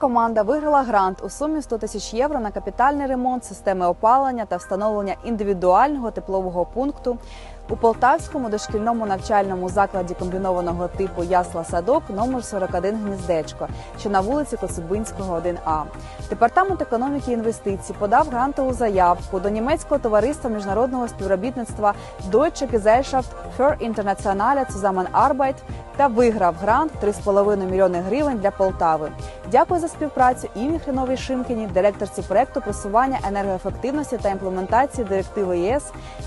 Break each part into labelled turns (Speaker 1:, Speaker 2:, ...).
Speaker 1: Команда виграла грант у сумі 100 тисяч євро на капітальний ремонт системи опалення та встановлення індивідуального теплового пункту у Полтавському дошкільному навчальному закладі комбінованого типу Ясла Садок номер 41 Гніздечко, що на вулиці Коцюбинського, 1А. Департамент економіки інвестицій подав грантову заявку до німецького товариства міжнародного співробітництва Deutsche Gesellschaft für internationale Zusammenarbeit та виграв грант 3,5 мільйони гривень для Полтави. Дякую за співпрацю Іві Хреновій Шимкіні, директорці проекту просування енергоефективності та імплементації директиви ЄС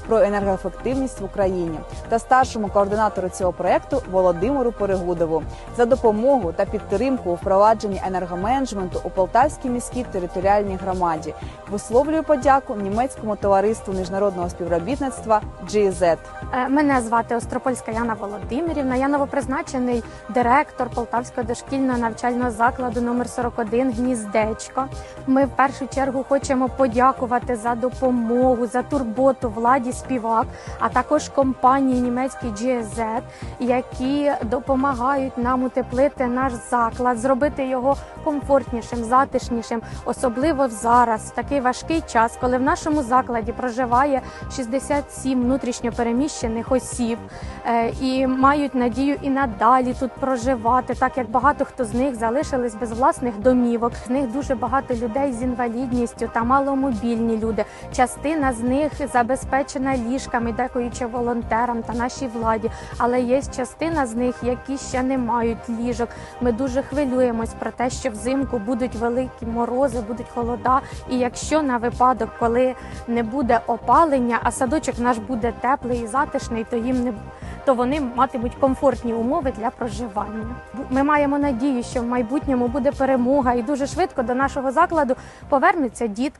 Speaker 1: про енергоефективність в Україні та старшому координатору цього проекту Володимиру Перегудову за допомогу та підтримку у впровадженні енергоменеджменту у Полтавській міській територіальній громаді. Висловлюю подяку німецькому товариству міжнародного співробітництва GZ.
Speaker 2: Е, Мене звати Остропольська Яна Володимирівна. Я новопризначений директор Полтавського дошкільного навчального закладу номер 41 Гніздечко. Ми в першу чергу хочемо подякувати за допомогу, за турботу владі співак, а також компанії німецькій GZ, які допомагають нам утеплити наш заклад, зробити його комфортнішим, затишнішим, особливо зараз, в такий важкий час, коли в нашому закладі проживає 67 внутрішньопереміщених осіб е, і мають надію і надалі тут проживати, так як багато хто з них залишились без власних домівок. З них дуже багато людей з інвалідністю та маломобільні люди. Частина з них забезпечена ліжками, дякуючи волонтерам та нашій владі. Але є частина з них, які ще не мають ліжок. Ми дуже хвилюємось про те, що взимку будуть великі морози, будуть холода. І якщо на випадок, коли не буде опалення, а садочок наш буде теплий і затишний, то їм не то вони матимуть комфортні умови для проживання. Ми маємо надію, що в майбутньому буде перемога, і дуже швидко до нашого закладу повернуться дітки.